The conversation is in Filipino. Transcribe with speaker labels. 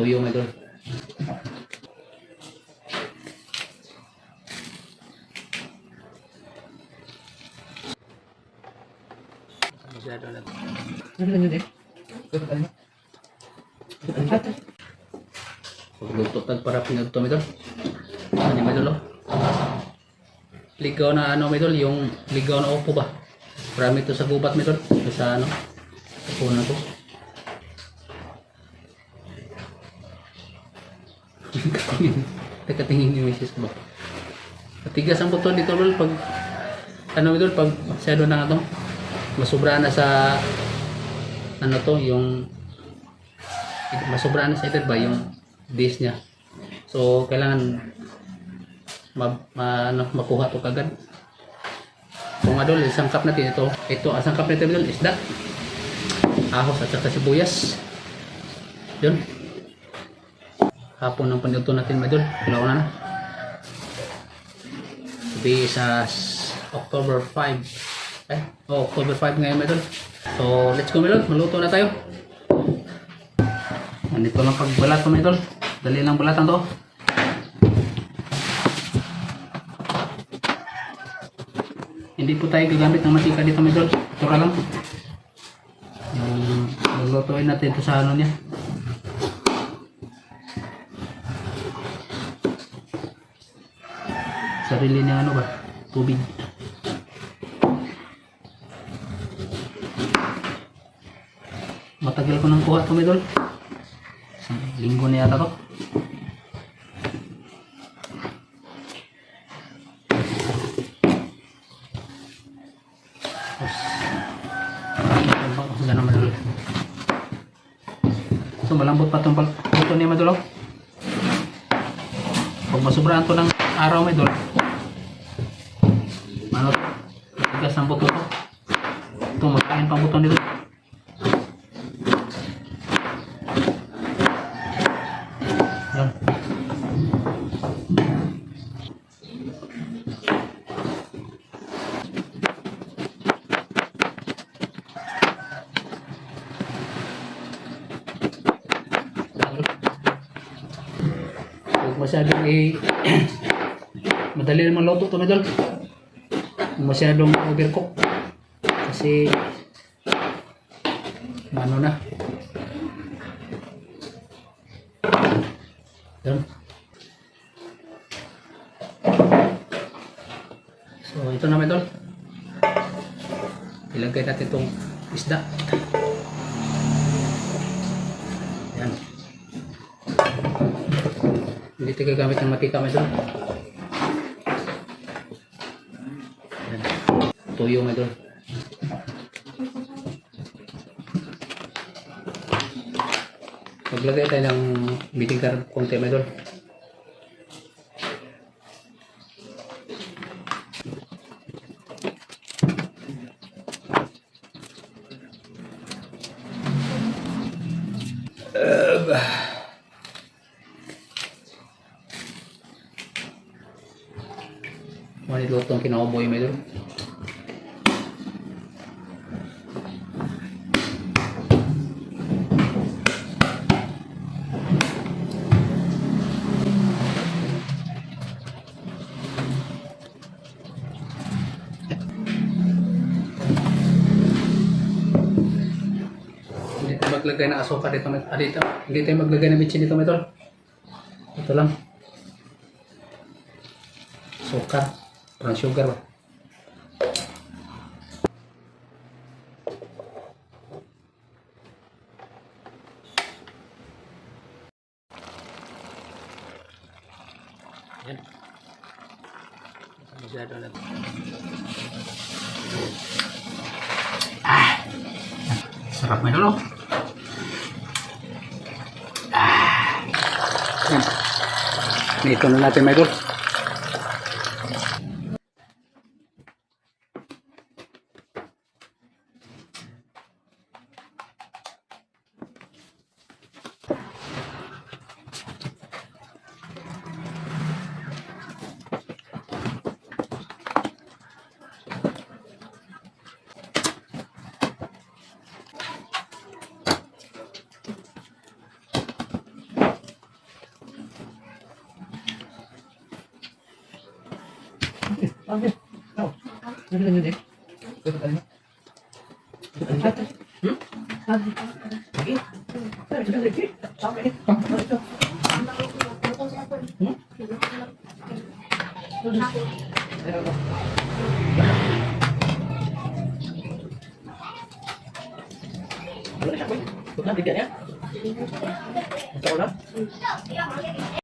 Speaker 1: tuyo mga idol. Masyado na. Pagluto tag para pinagto mga idol. Ano mga idol. Ligaw na ano mga idol, yung ligaw na opo ba? Marami to sa gubat mga idol. Sa ano? Sa punan ko. Nakatingin ni Mrs. ba? Matigas ang buto dito lol pag ano idol pag masyado na ito masubra na sa ano to yung masubra na sa idol ba yung dish niya so kailangan ma, ma ano, makuha to kagad kung adol isang cup natin ito ito asang cup natin idol isda ahos at saka sibuyas yun hapon ng panluto natin mga idol kailangan na na Today is uh, October 5. Eh? Oh, October 5 ngayon, Medol. So, let's go, Medol. Maluto na tayo. Nandito lang pagbalat ko, Medol. Dali lang balatan to. Hindi po tayo gagamit ng matika dito, Medol. Tura lang. Yung lulutuin natin ito sa ano niya. Sarili niya ano ba tubig matagal ko nang kuha to medol isang linggo na yata to. So malambot pa itong puto niya madulaw. Pag masubraan to ng araw may Tigas ang buto to. Ito, magkain pang buto nito. Yan. Masyadong i... Madali naman luto to, medol. Masyadong overcook. Kasi... Ano na. Yan. So, ito na, medol. Ilagay natin itong isda. Yan. Hindi tayo gagamit ng matika medol. Yan. Tuyo medol. Maglagay tayo ng vinegar konti medol. Maniluto ang kinakaboy medol. Hindi tayo maglagay ng asukar dito, ah, dito. Hindi tayo maglagay ng mitsin dito, metol. Ito lang. Suka. Brown sugar ba? Na. Sarap may dulo. Ito na natin may dulo.
Speaker 2: Wala, bigyan niya. Ito ko lang.